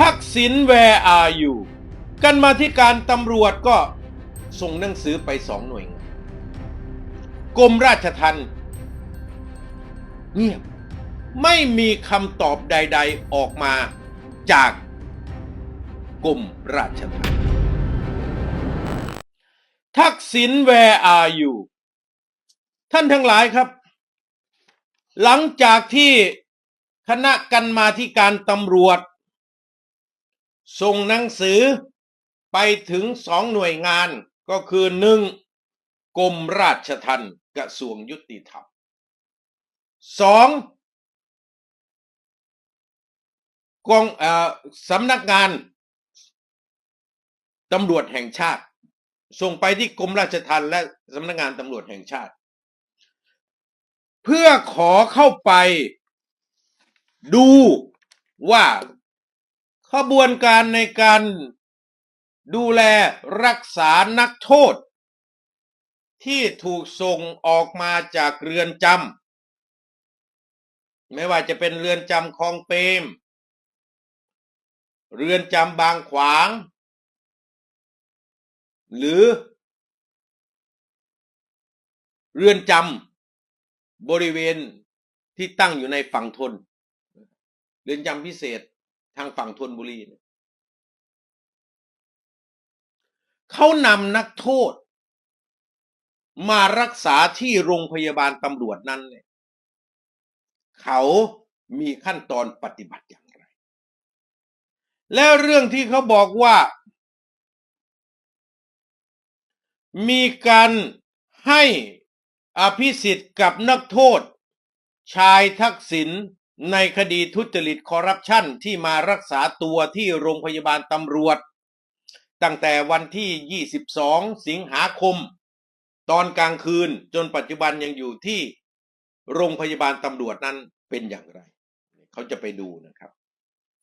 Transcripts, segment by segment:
ทักษิณ where are you กันมาที่การตำรวจก็ส่งหนังสือไปสองหน่วยงานกรมราชทัณฑ์เงียบไม่มีคำตอบใด ๆออกมาจากกรมราชทัณฑ์ทักษิณ where are you ท่านทั้งหลายครับ หลังจากที่คณะกันมาที่การตำรวจ ส่งหนังสือไปถึงสองหน่วยงานก็คือหนึ่งกรมราชทัณฑ์กระทรวงยุติธรรมสองกองอสำนักงานตำรวจแห่งชาติ ส่งไปที่กรมราชทัณฑ์และสำนักงานตำรวจแห่งชาติ เพื่อขอเข้าไปดูว่า ขบวนการในการดูแลรักษานักโทษ ที่ถูกส่งออกมาจากเรือนจำไม่ว่าจะเป็นเรือนจำคลองเปรมเรือนจำบางขวาง หรือ เรือนจำบริเวณที่ตั้งอยู่ในฝั่งทน เรือนจำพิเศษ ทางฝั่งธนบุรีเนี่ยเขานำนักโทษ มารักษาที่โรงพยาบาลตำรวจนั้นเนี่ยเขามีขั้นตอนปฏิบัติอย่างไร แล้วเรื่องที่เขาบอกว่า มีการให้อภิสิทธิ์กับนักโทษ ชายทักษิณ ในคดีทุจริตคอร์รัปชันที่มารักษาตัวที่โรงพยาบาลตำรวจ ตั้งแต่วันที่ 22 สิงหาคม ตอนกลางคืนจนปัจจุบันยังอยู่ที่โรงพยาบาลตำรวจนั้นเป็นอย่างไร เขาจะไปดูนะครับ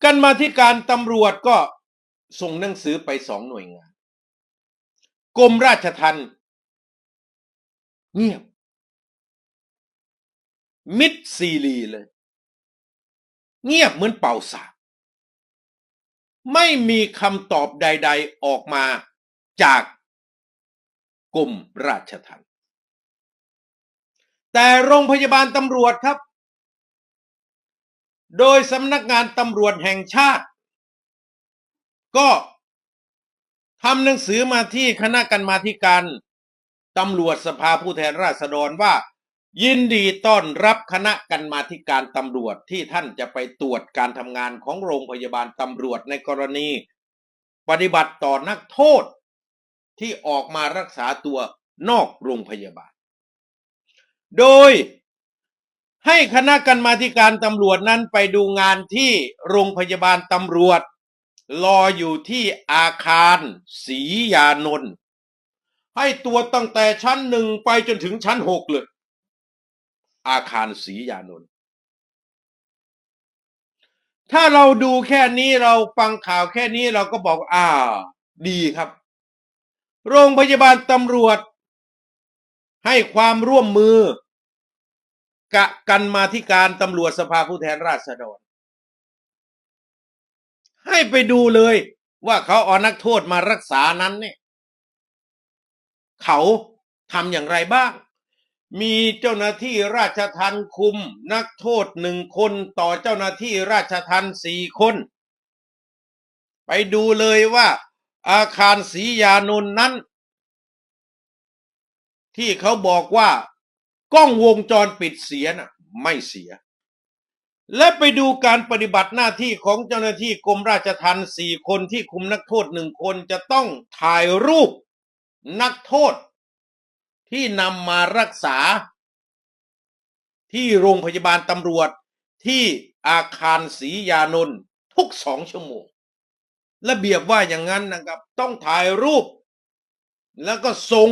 กันมาที่การตำรวจก็ส่งหนังสือไปสองหน่วยงาน กรมราชทัณฑ์เงียบมิดซีรีเลย เงียบเหมือนเป่าสาไม่มีคำตอบใด ๆออกมาจากกรมราชทัณฑ์แต่โรงพยาบาลตำรวจครับ โดยสำนักงานตำรวจแห่งชาติ ก็ทำหนังสือมาที่คณะกรรมาธิการตำรวจสภาผู้แทนราษฎรว่า ยินดีต้อนรับคณะกรรมาธิการตำรวจที่ท่านจะไปตรวจการทำงานของโรงพยาบาลตำรวจในกรณี ปฏิบัติต่อนักโทษ ที่ออกมารักษาตัวนอกโรงพยาบาล โดยให้คณะกรรมาธิการตำรวจนั้นไปดูงานที่โรงพยาบาลตำรวจ รออยู่ที่อาคารศรียานนท์ให้ตัวตั้งแต่ชั้นหนึ่งไปจนถึงชั้นหกเลย อาคารศรียานนท์ถ้าเราดูแค่นี้เราฟังข่าวแค่นี้เราก็บอกอ่าดีครับ โรงพยาบาลตำรวจ ให้ความร่วมมือกะกันมาที่การตำรวจสภาผู้แทนราษฎร ให้ไปดูเลยว่าเขาเอานักโทษมารักษานั้นเนี่ย เขาทำอย่างไรบ้าง มีเจ้าหน้าที่ราชทัณฑ์คุม นักโทษหนึ่งคนต่อเจ้าหน้าที่ราชทัณฑ์สี่คน ไปดูเลยว่า อาคารศรียานนท์นั้น ที่เขาบอกว่ากล้องวงจรปิดเสียน่ะ ไม่เสีย และไปดูการปฏิบัติหน้าที่ของเจ้าหน้าที่กรมราชทัณฑ์สี่คนที่คุมนักโทษหนึ่งคนจะต้องถ่ายรูปนักโทษ ที่นำมารักษา ที่โรงพยาบาลตำรวจที่อาคารศรียานนท์ทุกสองชั่วโมงระเบียบว่าอย่างนั้นนะครับ ต้องถ่ายรูป แล้วก็ส่ง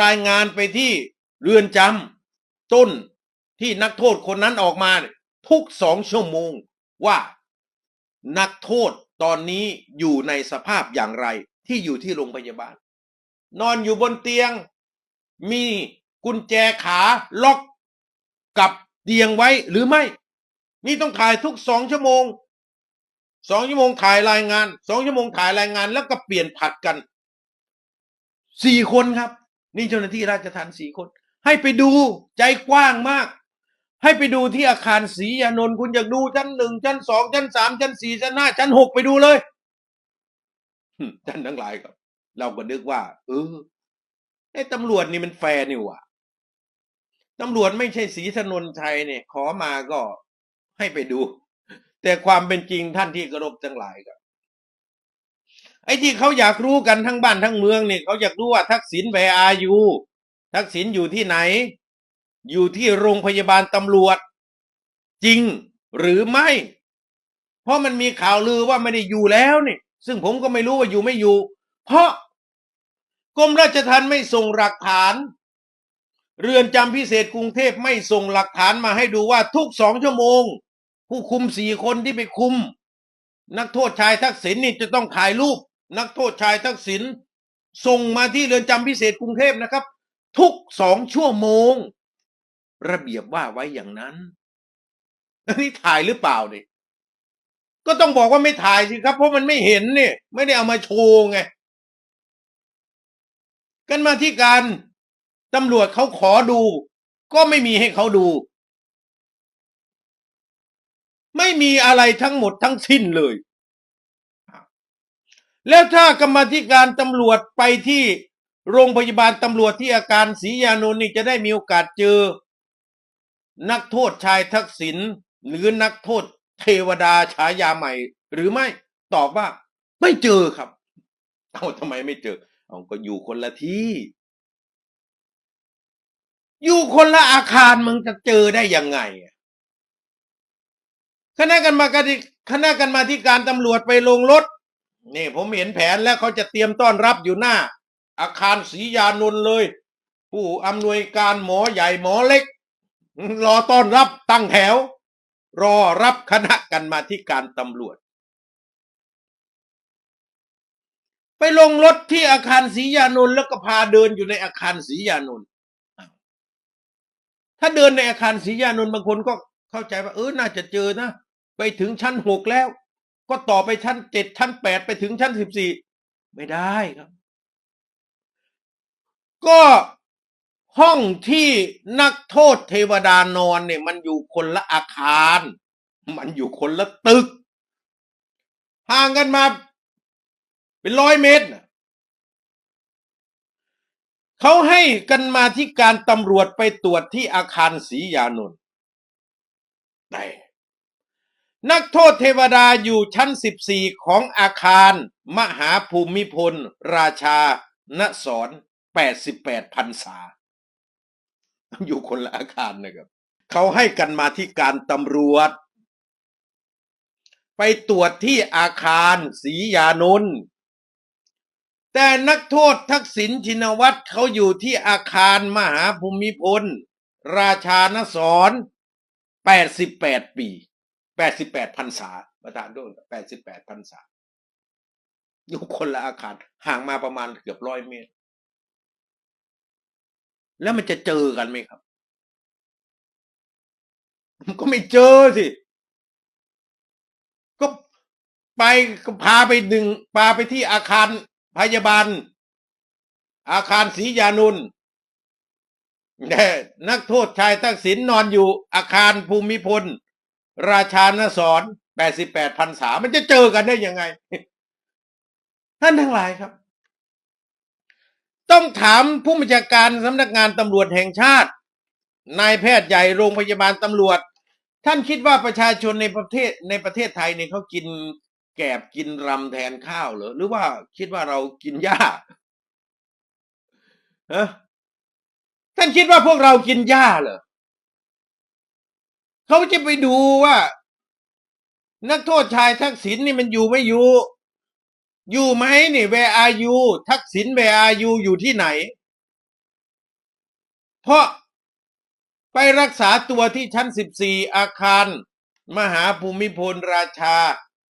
รายงานไปที่เรือนจำต้นที่นักโทษคนนั้นออกมา ทุกสองชั่วโมงว่านักโทษตอนนี้อยู่ในสภาพอย่างไรที่อยู่ที่โรงพยาบาล นอนอยู่บนเตียง มีกุญแจขาล็อกกับเตียงไว้หรือไม่ นี่ต้องถ่ายทุกสองชั่วโมงสองชั่วโมงถ่ายรายงานสองชั่วโมงถ่ายรายงาน แล้วก็เปลี่ยนผัดกันสี่คนครับ นี่เจ้าหน้าที่ราชทัณฑ์สี่คน ให้ไปดูใจกว้างมาก ให้ไปดูที่อาคารศรียานนท์คุณอยากดูชั้นหนึ่งชั้นสองชั้นสามชั้นสี่ชั้นห้าชั้นหกไปดูเลยท่านทั้งหลายครับ เราก็นึกว่า เออ ไอ้ตำรวจนี่มันแฟร์นี่ว่าตำรวจไม่ใช่ศรีถนนชัยเนี่ย ขอมาก็ให้ไปดู แต่ความเป็นจริงท่านที่เคารพทั้งหลายครับไอ้ที่เขาอยากรู้กันทั้งบ้านทั้งเมืองเนี่ยเขาอยากรู้ว่าทักษิณแวร์อายูทักษิณอยู่ที่ไหน อยู่ที่โรงพยาบาลตำรวจ จริงหรือไม่ เพราะมันมีข่าวลือว่าไม่ได้อยู่แล้วนี่ซึ่งผมก็ไม่รู้ว่าอยู่ไม่อยู่ เพราะ กรมราชทัณฑ์ไม่ส่งหลักฐาน เรือนจำพิเศษกรุงเทพไม่ส่งหลักฐานมาให้ดูว่าทุกสองชั่วโมง ผู้คุมสี่คนที่ไปคุม นักโทษชายทักษิณนี่จะต้องถ่ายรูป นักโทษชายทักษิณส่งมาที่เรือนจำพิเศษกรุงเทพนะครับ ทุกสองชั่วโมง ระเบียบว่าไว้อย่างนั้นอันนี้ถ่ายหรือเปล่าเนี่ยก็ต้องบอกว่าไม่ถ่ายสิครับ เพราะมันไม่เห็นเนี่ย ไม่ได้เอามาโชว์ไง กันมาที่การตำรวจเขาขอดู ก็ไม่มีให้เขาดู ไม่มีอะไรทั้งหมดทั้งสิ้นเลย แล้วถ้ากรรมาธิการตำรวจไปที่โรงพยาบาลตำรวจที่อาการศรียานนท์นี่จะได้มีโอกาสเจอ นักโทษชายทักษิณหรือนักโทษเทวดาฉายาใหม่ หรือไม่ตอบว่า ไม่เจอครับเอาทำไมไม่เจอ เอาก็อยู่คนละที่ อยู่คนละอาคารมึงจะเจอได้ยังไงคณะกรรมาการคณะกรรมาธิการตำรวจไปลงรถนี่ผมเห็นแผนแล้วเขาจะเตรียมต้อนรับอยู่หน้า อาคารศรียานนท์เลย ผู้อำนวยการหมอใหญ่หมอเล็ก รอต้อนรับตั้งแถว รอรับคณะกรรมาธิการตำรวจ ไปลงรถที่อาคารศรียานนท์แล้วก็พาเดินอยู่ในอาคารศรียานนท์ถ้าเดินในอาคารศรียานนท์บางคนก็เข้าใจว่าเออน่าจะเจอนะ ไปถึงชั้นหกแล้ว ก็ต่อไปชั้นเจ็ดชั้นแปดไปถึงชั้นสิบสี่ไม่ได้ครับ ก็ห้องที่นักโทษเทวดานอนเนี่ย มันอยู่คนละอาคาร มันอยู่คนละตึก ห่างกันมา เป็นร้อยเมตรเขาให้กันมาที่การตำรวจไปตรวจที่อาคารศรียานนท์แต่นักโทษเทวดาอยู่ชั้น 14 ของอาคารมหาภูมิพล ราชานสอน88พันษา อยู่คนละอาคารนะครับ เขาให้กันมาที่การตำรวจ ไปตรวจที่อาคารศรียานนท์ แต่นักโทษทักษิณชินวัตรเขาอยู่ที่อาคารมหาภูมิพล ราชานสอน88 ปี 88พันษาประธานโทษ88พันษา อยู่คนละอาคาร ห่างมาประมาณเกือบร้อยเมตร แล้วมันจะเจอกันไหมครับ มันก็ไม่เจอสิ ก็ไปก็พาไปดึงพาไปที่อาคาร พยาบาล อาคารศรียานุนนักโทษชายทักษิณนอนอยู่อาคารภูมิพล ราชานสอน88พันษา มันจะเจอกันได้ยังไง ท่านทั้งหลายครับ ต้องถามผู้บัญชาการสำนักงานตำรวจแห่งชาติ นายแพทย์ใหญ่โรงพยาบาลตำรวจ ท่านคิดว่าประชาชนในประเทศในประเทศไทยเนี่ยเขากิน แกบกินรำแทนข้าวเหรอ หรือว่าคิดว่าเรากินหญ้าฮะท่านคิดว่าพวกเรากินหญ้าเหรอเขาจะไปดูว่า นักโทษชายทักษิณนี่มันอยู่ไม่อยู่ อยู่ไหมนี่ where are you ทักษิณ where are you อยู่ที่ไหน เพราะไปรักษาตัวที่ชั้น14อาคาร มหาภูมิพลราชา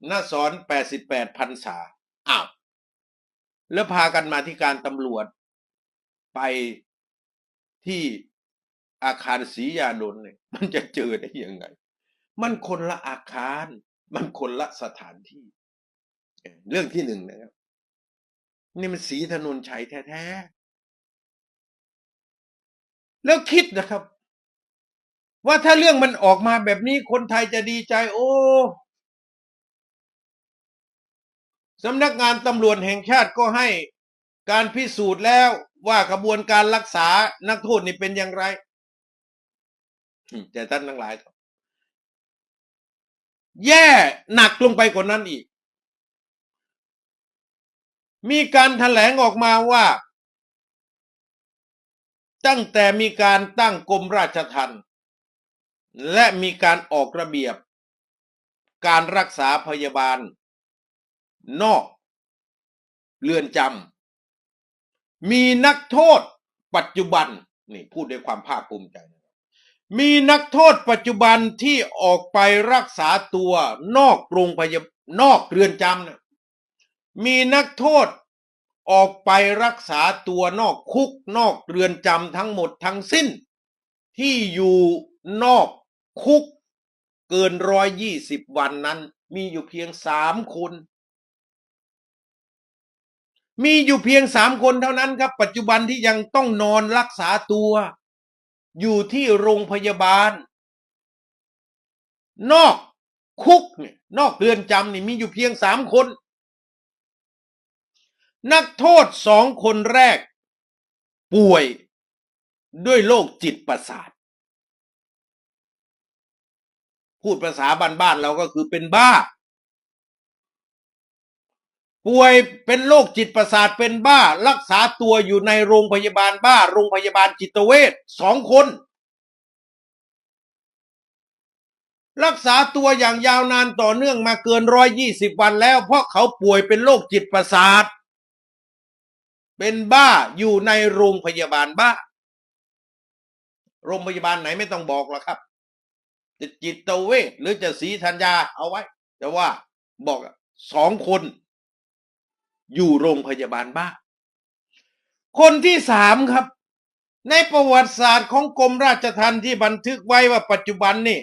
นสอน88พันษาอ้าวแล้วพากันมาที่การตำรวจ ไปที่อาคารศรียานนท์เนี่ยมันจะเจอได้ยังไง มันคนละอาคาร มันคนละสถานที่เออเรื่องที่หนึ่งนะครับ นี่มันสีถนนชัยแท้ๆ แล้วคิดนะครับ ว่าถ้าเรื่องมันออกมาแบบนี้คนไทยจะดีใจ โอ้ สำนักงานตำรวจแห่งชาติก็ให้การพิสูจน์แล้วว่ากระบวนการรักษานักโทษนี่เป็นอย่างไรอืมแต่ท่านทั้งหลายครับแย่หนักลงไปกว่านั้นอีก มีการแถลงออกมาว่า ตั้งแต่มีการตั้งกรมราชทัณฑ์และมีการออกระเบียบ การรักษาพยาบาล นอก เรือนจำมีนักโทษปัจจุบันนี่พูดด้วยความภาคภูมิใจ มีนักโทษปัจจุบันที่ออกไปรักษาตัวนอกโรงพยาบาลนอกเรือนจำนะมีนักโทษออกไปรักษาตัวนอกคุกนอกเรือนจำทั้งหมดทั้งสิ้น ที่อยู่นอกคุกเกินร้อยยี่สิบวันนั้น มีอยู่เพียงสามคน มีอยู่เพียงสามคนเท่านั้นครับ ปัจจุบันที่ยังต้องนอนรักษาตัว อยู่ที่โรงพยาบาล นอกคุกเนี่ยนอกเรือนจำนี่มีอยู่เพียงสามคน นักโทษสองคนแรก ป่วยด้วยโรคจิตประสาท พูดภาษาบ้านๆเราก็คือเป็นบ้า ป่วยเป็นโรคจิตประสาทเป็นบ้า รักษาตัวอยู่ในโรงพยาบาลบ้า โรงพยาบาลจิตเวชสองคน รักษาตัวอย่างยาวนานต่อเนื่องมาเกินร้อยยี่สิบวันแล้ว เพราะเขาป่วยเป็นโรคจิตประสาท เป็นบ้าอยู่ในโรงพยาบาลบ้า โรงพยาบาลไหนไม่ต้องบอกหรอกครับจะจิตเวชหรือจะศรีธัญญาเอาไว้ แต่ว่าบอกสองคน อยู่โรงพยาบาลบ้าคนที่สามครับ ในประวัติศาสตร์ของกรมราชทัณฑ์ที่บันทึกไว้ว่าปัจจุบันนี่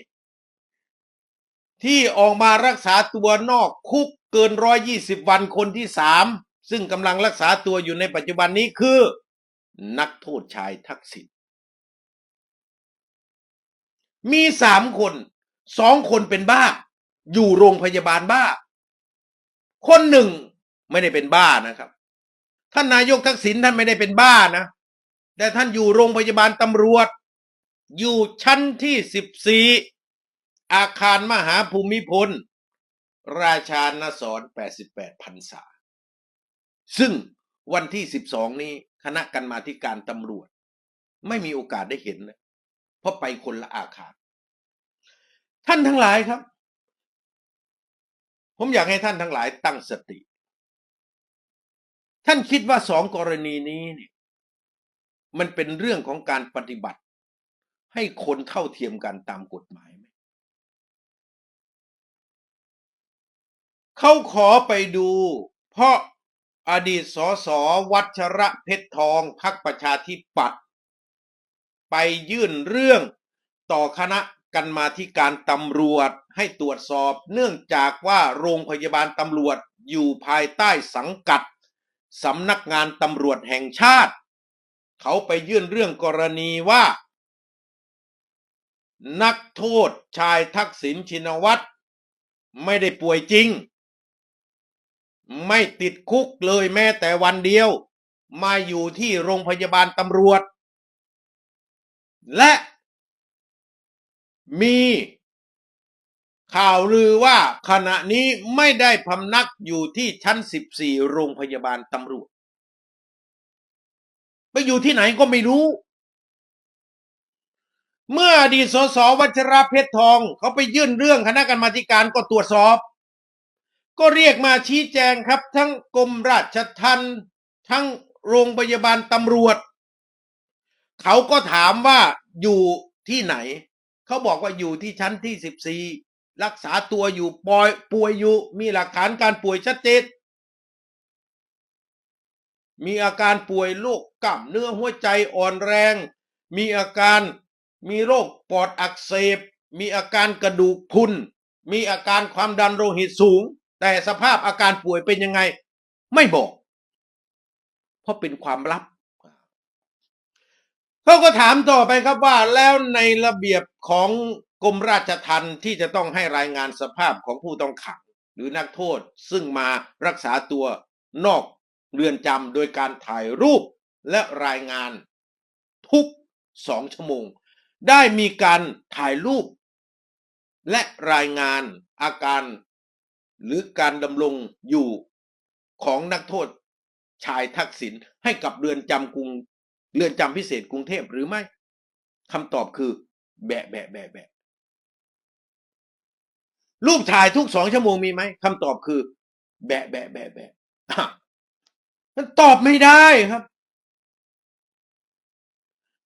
ที่ออกมารักษาตัวนอกคุกเกินร้อยยี่สิบวันคนที่สามซึ่งกำลังรักษาตัวอยู่ในปัจจุบันนี้คือ นักโทษชายทักษิณมีสามคนสองคนเป็นบ้า อยู่โรงพยาบาลบ้า คนหนึ่ง ไม่ได้เป็นบ้านะครับ ท่านนายกทักษิณท่านไม่ได้เป็นบ้านะ แต่ท่านอยู่โรงพยาบาลตำรวจ อยู่ชั้นที่สิบสี่อาคารมหาภูมิพล ราชานสรแปดสิบแปดพรรษา ซึ่งวันที่สิบสองนี้คณะกรรมาธิการตำรวจ ไม่มีโอกาสได้เห็นนะเพราะไปคนละอาคาร ท่านทั้งหลายครับ ผมอยากให้ท่านทั้งหลายตั้งสติ ท่านคิดว่าสองกรณีนี้เนี่ยมันเป็นเรื่องของการปฏิบัติ ให้คนเท่าเทียมกันตามกฎหมายไหมเขาขอไปดู เพราะอดีตสสวัชระเพชรทองพักประชาธิปัตย์ไปยื่นเรื่องต่อคณะกรรมาธิการตำรวจให้ตรวจสอบ เนื่องจากว่าโรงพยาบาลตำรวจอยู่ภายใต้สังกัด สำนักงานตำรวจแห่งชาติ เขาไปยื่นเรื่องกรณีว่า นักโทษชายทักษิณชินวัตร ไม่ได้ป่วยจริง ไม่ติดคุกเลยแม้แต่วันเดียว มาอยู่ที่โรงพยาบาลตำรวจ และมี ข่าวลือว่าขณะนี้ไม่ได้พำนักอยู่ที่ชั้น 14 โรงพยาบาลตำรวจ ไปอยู่ที่ไหนก็ไม่รู้ เมื่ออดีตสสวัชระเพชรทอง เขาไปยื่นเรื่องคณะกรรมาธิการก็ตรวจสอบ ก็เรียกมาชี้แจงครับ ทั้งกรมราชทัณฑ์ทั้งโรงพยาบาลตำรวจ เขาก็ถามว่าอยู่ที่ไหน เขาบอกว่าอยู่ที่ชั้นที่สิบสี่ รักษาตัวอยู่ปอยป่วยอยู่ มีหลักฐานการป่วยชัดเจนมีอาการป่วยโรคกล้ามเนื้อหัวใจอ่อนแรง มีอาการมีโรคปอดอักเสบ มีอาการกระดูกพุนมีอาการความดันโลหิตสูง แต่สภาพอาการป่วยเป็นยังไง ไม่บอก เพราะเป็นความลับเขาก็ถามต่อไปครับว่าแล้วในระเบียบของ กรมราชทัณฑ์ที่จะต้องให้รายงานสภาพของผู้ต้องขัง หรือนักโทษซึ่งมารักษาตัวนอกเรือนจำโดยการถ่ายรูปและรายงานทุกสองชั่วโมง ได้มีการถ่ายรูป และรายงานอาการ หรือการดำรงอยู่ของนักโทษชายทักษิณให้กับเรือนจำกรุงเรือนจำพิเศษกรุงเทพหรือไม่คำตอบคือ แบะแบะแบะแบะ รูปถ่ายทุกสองชั่วโมงมีไหมคำตอบคือ แบะแบะแบะแบะมันตอบไม่ได้ครับ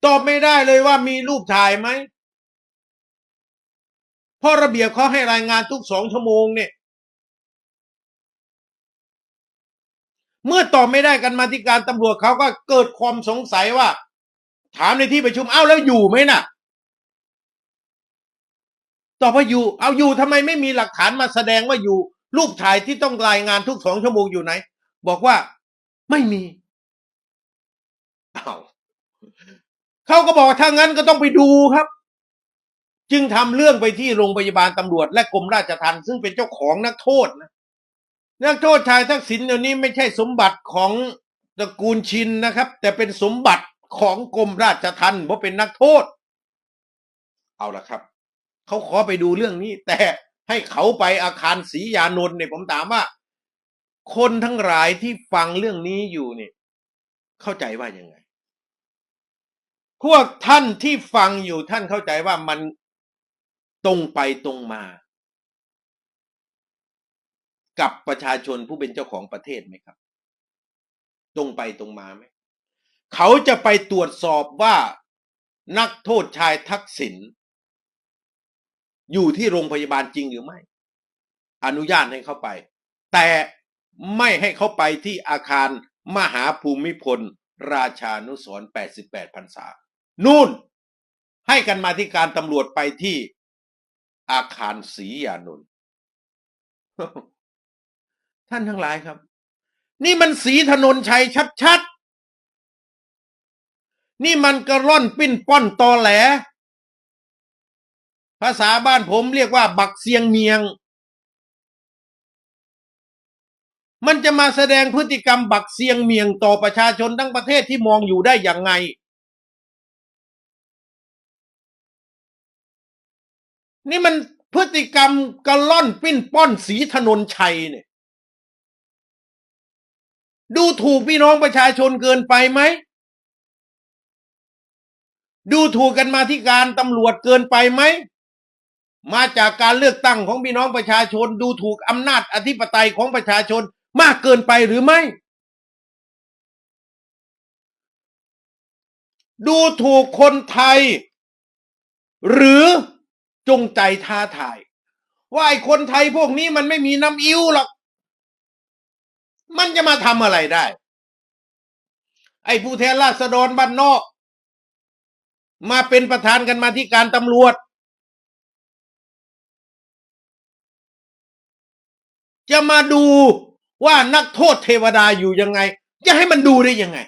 ตอบไม่ได้เลยว่ามีรูปถ่ายไหมเพราะระเบียบเขาให้รายงานทุกสองชั่วโมงเนี่ยเมื่อตอบไม่ได้กันมาที่การตำรวจเขาก็เกิดความสงสัยว่า ถามในที่ประชุมเอ้าแล้วอยู่ไหมน่ะ ตอบว่าอยู่ เอาอยู่ทำไมไม่มีหลักฐานมาแสดงว่าอยู่ รูปถ่ายที่ต้องรายงานทุกสองชั่วโมงอยู่ไหน บอกว่าไม่มีเอาเขาก็บอกถ้างั้นก็ต้องไปดูครับ จึงทำเรื่องไปที่โรงพยาบาลตำรวจ และกรมราชทัณฑ์ซึ่งเป็นเจ้าของนักโทษนะนักโทษชายทักษิณเดี๋ยวนี้ไม่ใช่สมบัติของตระกูลชินนะครับ แต่เป็นสมบัติของกรมราชทัณฑ์เพราะเป็นนักโทษ เอาละครับ เขาขอไปดูเรื่องนี้ แต่ให้เขาไปอาคารศรียานนท์เนี่ยผมถามว่า คนทั้งหลายที่ฟังเรื่องนี้อยู่เนี่ยเข้าใจว่ายังไง พวกท่านที่ฟังอยู่ท่านเข้าใจว่ามันตรงไปตรงมา กับประชาชนผู้เป็นเจ้าของประเทศไหมครับ ตรงไปตรงมาไหมเขาจะไปตรวจสอบว่านักโทษชายทักษิณ อยู่ที่โรงพยาบาลจริงหรือไม่ อนุญาตให้เขาไป แต่ไม่ให้เขาไปที่อาคารมหาภูมิพล ราชานุสร88พรรษา นู่น ให้กันมาที่การตำรวจไปที่อาคารศรียานนท์ท่านทั้งหลายครับ นี่มันสีถนนชัยชัดๆ นี่มันกระร่อนปิ้นป้อนตอแหล ภาษาบ้านผมเรียกว่า บักเสียงเมียง มันจะมาแสดงพฤติกรรมบักเสียงเมียงต่อประชาชนทั้งประเทศที่มองอยู่ได้อย่างไง นี่มันพฤติกรรมกระล่อนปิ้นป้อนสีถนนชัยเนี่ย ดูถูกพี่น้องประชาชนเกินไปไหมดูถูกกันมาที่การตำรวจเกินไปไหม มาจากการเลือกตั้งของพี่น้องประชาชนดูถูกอำนาจอธิปไตยของประชาชนมากเกินไปหรือไม่ ดูถูกคนไทย หรือจงใจท้าทาย ว่าไอ้คนไทยพวกนี้มันไม่มีน้ำอิ้วหรอก มันจะมาทำอะไรได้ ไอ้ผู้แทนราษฎรบ้านนอก มาเป็นประธานกันมาที่การตำรวจ จะมาดูว่านักโทษเทวดาอยู่ยังไง จะให้มันดูได้ยังไง